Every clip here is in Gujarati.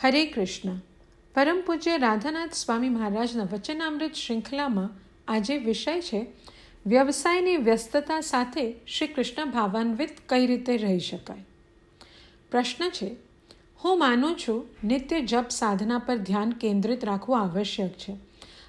હરે કૃષ્ણ. પરમ પૂજ્ય રાધાનાથ સ્વામી મહારાજના વચનામૃત શૃંખલામાં આજે વિષય છે, વ્યવસાયની વ્યસ્તતા સાથે શ્રી કૃષ્ણ ભાવાન્વિત કઈ રીતે રહી શકાય? પ્રશ્ન છે, હું માનું છું નિત્ય જપ સાધના પર ધ્યાન કેન્દ્રિત રાખવું આવશ્યક છે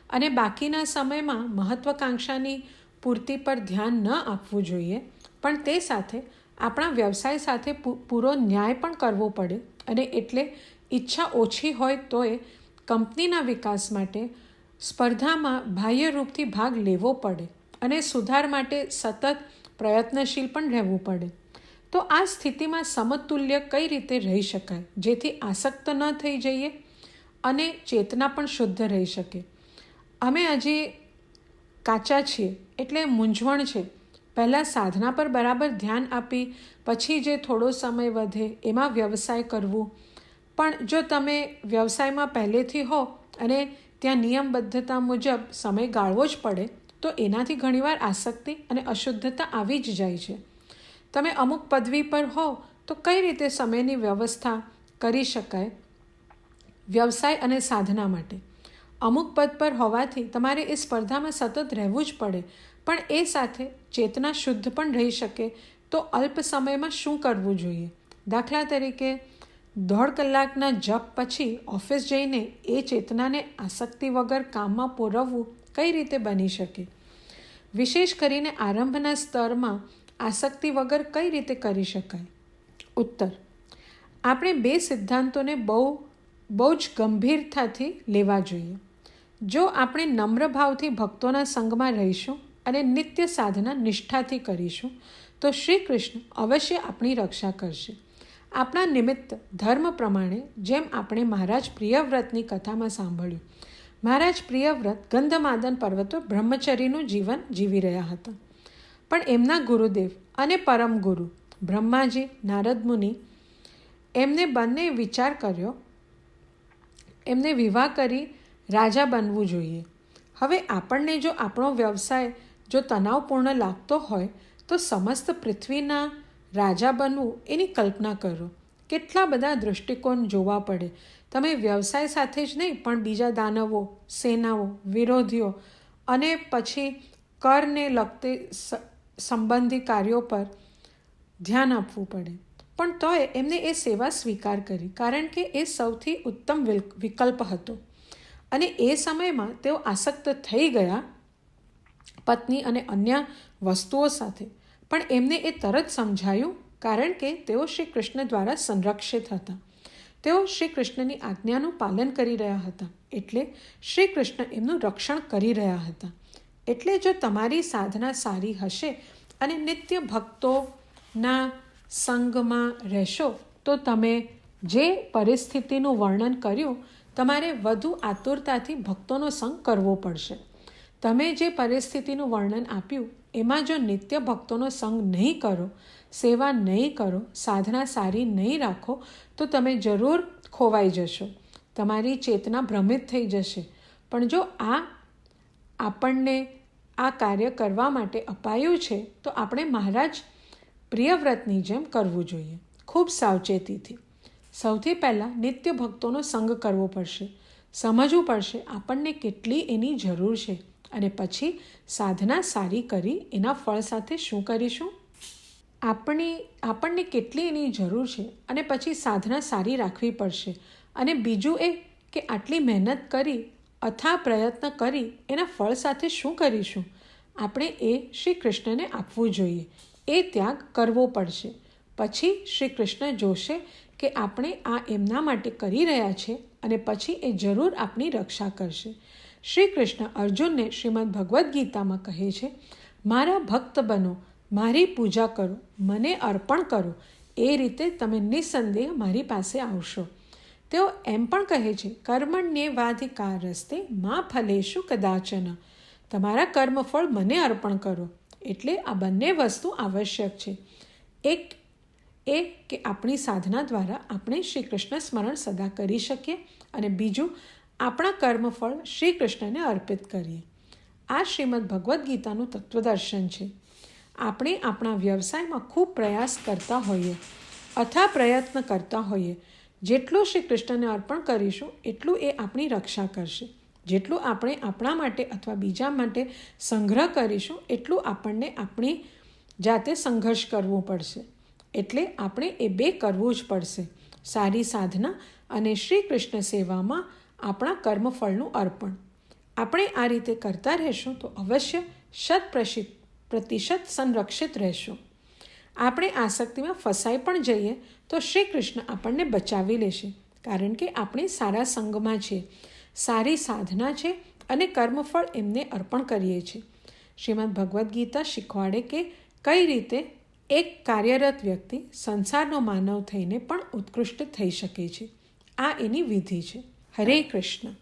અને બાકીના સમયમાં મહત્વાકાંક્ષાની પૂર્તિ પર ધ્યાન ન આપવું જોઈએ, પણ તે સાથે આપણા વ્યવસાય સાથે પૂરો ન્યાય પણ કરવો પડે અને એટલે ઈચ્છા ઓછી હોય તોય કંપનીના વિકાસ માટે સ્પર્ધામાં બાહ્ય રૂપથી ભાગ લેવો પડે અને સુધાર માટે સતત પ્રયત્નશીલ પણ રહેવું પડે. તો આ સ્થિતિમાં સમતુલ્ય કઈ રીતે રહી શકાય? જેથી આસક્ત ન થઈ જઈએ અને ચેતના પણ શુદ્ધ રહી શકે. અમે હજી કાચા છીએ એટલે મૂંઝવણ છે. પહેલાં સાધના પર બરાબર ધ્યાન આપી, પછી જે થોડો સમય વધે એમાં વ્યવસાય કરવું પણ જો તમે વ્યવસાયમાં પહેલેથી હો અને ત્યાં નિયમબદ્ધતા મુજબ સમય ગાળવો જ પડે, તો એનાથી ઘણીવાર આસક્તિ અને અશુદ્ધતા આવી જ જાય છે. તમે અમુક પદવી પર હો, તો કઈ રીતે સમયની વ્યવસ્થા કરી શકાય? વ્યવસાય અને સાધના માટે. અમુક પદ પર હોવાથી તમારે એ સ્પર્ધામાં સતત રહેવું જ પડે, પણ એ સાથે ચેતના શુદ્ધ પણ રહી શકે, તો અલ્પ સમયમાં શું કરવું જોઈએ? દાખલા તરીકે દોઢ કલાકના જપ પછી ઓફિસ જઈને એ ચેતનાને આસક્તિ વગર કામમાં પોરવવું કઈ રીતે બની શકે? વિશેષ કરીને આરંભના સ્તરમાં આસક્તિ વગર કઈ રીતે કરી શકાય? ઉત્તર, આપણે બે સિદ્ધાંતોને બહુ બહુ જ ગંભીરતાથી લેવા જોઈએ. જો આપણે નમ્ર ભાવથી ભક્તોના સંગમાં રહીશું અને નિત્ય સાધના નિષ્ઠાથી કરીશું, તો શ્રી કૃષ્ણ અવશ્ય આપણી રક્ષા કરશે. આપણા નિમિત્ત ધર્મ પ્રમાણે જેમ આપણે મહારાજ પ્રિયવ્રતની કથામાં સાંભળ્યું. મહારાજ પ્રિયવ્રત ગંધમાદન પર્વતો બ્રહ્મચરીનું જીવન જીવી રહ્યા હતા. પણ એમના ગુરુદેવ અને પરમ ગુરુ બ્રહ્માજી, નારદ મુનિ એમને બંને વિચાર કર્યો. એમને વિવાહ કરી રાજા બનવું જોઈએ. હવે આપણને જો આપણો વ્યવસાય જો તણાવપૂર્ણ લાગતો હોય તો સમસ્ત પૃથ્વીના રાજા બનવું એની કલ્પના કરો. કેટલા બધા દૃષ્ટિકોણ જોવા પડે. તમે વ્યવસાય સાથે જ નહીં, પણ બીજા દાનવો, સેનાઓ, વિરોધીઓ અને પછી કરને લગતી સંબંધી કાર્યો પર ધ્યાન આપવું પડે. પણ તોય એમને એ સેવા સ્વીકાર કરી, કારણ કે એ સૌથી ઉત્તમ વિકલ્પ હતો. અને એ સમયમાં તેઓ આસક્ત થઈ ગયા પત્ની અને અન્ય વસ્તુઓ સાથે. પણ એમને એ તરત સમજાયું કારણ કે તેઓ શ્રી કૃષ્ણ દ્વારા સંરક્ષિત હતા. તેઓ શ્રી કૃષ્ણની આજ્ઞાનું પાલન કરી રહ્યા હતા. એટલે શ્રી કૃષ્ણ એમનું રક્ષણ કરી રહ્યા હતા. એટલે જો તમારી સાધના સારી હશે અને નિત્ય ભક્તોના સંગમાં રહેશો, તો તમે જે પરિસ્થિતિનું વર્ણન કર્યું, તમારે વધુ આતુરતાથી ભક્તોનો સંગ કરવો પડશે. તમે જે પરિસ્થિતિનું વર્ણન આપ્યું એમાં જો નિત્ય ભક્તોનો સંગ નહીં કરો, સેવા નહીં કરો, સાધના સારી નહીં રાખો, તો તમે જરૂર ખોવાઈ જશો. તમારી ચેતના ભ્રમિત થઈ જશે. પણ જો આ આપણને આ કાર્ય કરવા માટે અપાયું છે, તો આપણે મહારાજ પ્રિયવ્રતની જેમ કરવું જોઈએ. ખૂબ સાવચેતીથી. સૌથી પહેલાં નિત્ય ભક્તોનો સંગ કરવો પડશે. સમજવું પડશે આપણને કેટલી એની જરૂર છે. અને પછી સાધના સારી કરી એના ફળ સાથે શું કરીશું? આપણી, આપણને કેટલી એની જરૂર છે અને પછી સાધના સારી રાખવી પડશે. અને બીજું એ કે આટલી મહેનત કરી, અથા પ્રયત્ન કરી એના ફળ સાથે શું કરીશું? આપણે એ શ્રી કૃષ્ણને આપવું જોઈએ. એ ત્યાગ કરવો પડશે. પછી શ્રી કૃષ્ણ જોશે કે આપણે આ એમના માટે કરી રહ્યા છે અને પછી એ જરૂર આપણી રક્ષા કરશે. શ્રી કૃષ્ણ અર્જુનને શ્રીમદ ભગવદ્ ગીતામાં કહે છે, મારા ભક્ત બનો, મારી પૂજા કરો, મને અર્પણ કરો, એ રીતે તમે નિસંદેહ મારી પાસે આવશો. તેઓ એમ પણ કહે છે કર્મણ્યવાધિકાર રસ્તે મા ફલેશું કદાચન. તમારા કર્મફળ મને અર્પણ કરો. એટલે આ બંને વસ્તુ આવશ્યક છે. એક એ કે આપણી સાધના દ્વારા આપણે શ્રી કૃષ્ણ સ્મરણ સદા કરી શકીએ અને બીજું આપણા કર્મફળ શ્રી કૃષ્ણને અર્પિત કરીએ. આ શ્રીમદ ભગવદ્ ગીતાનું તત્વદર્શન છે. આપણે આપણા વ્યવસાયમાં ખૂબ પ્રયાસ કરતા હોઈએ, અથા પ્રયત્ન કરતા હોઈએ. જેટલું શ્રી કૃષ્ણને અર્પણ કરીશું, એટલું એ આપણી રક્ષા કરશે. જેટલું આપણે આપણા માટે અથવા બીજા માટે સંગ્રહ કરીશું, એટલું આપણને આપણી જાતે સંઘર્ષ કરવો પડશે. એટલે આપણે એ બે કરવું જ પડશે. સારી સાધના અને શ્રી કૃષ્ણ સેવામાં આપણા કર્મફળનું અર્પણ. આપણે આ રીતે કરતા રહેશું તો અવશ્ય શત પ્રશિત પ્રતિશત સંરક્ષિત રહેશું. આપણે આસક્તિમાં ફસાઈ પણ જઈએ તો શ્રી કૃષ્ણ આપણને બચાવી લેશે, કારણ કે આપણે સારા સંગમાં છીએ, સારી સાધના છે અને કર્મફળ એમને અર્પણ કરીએ છીએ. શ્રીમદ ભગવદ્ ગીતા શીખવાડે કે કઈ રીતે એક કાર્યરત વ્યક્તિ સંસારનો માનવ થઈને પણ ઉત્કૃષ્ટ થઈ શકે છે. આ એની વિધિ છે. હરે કૃષ્ણ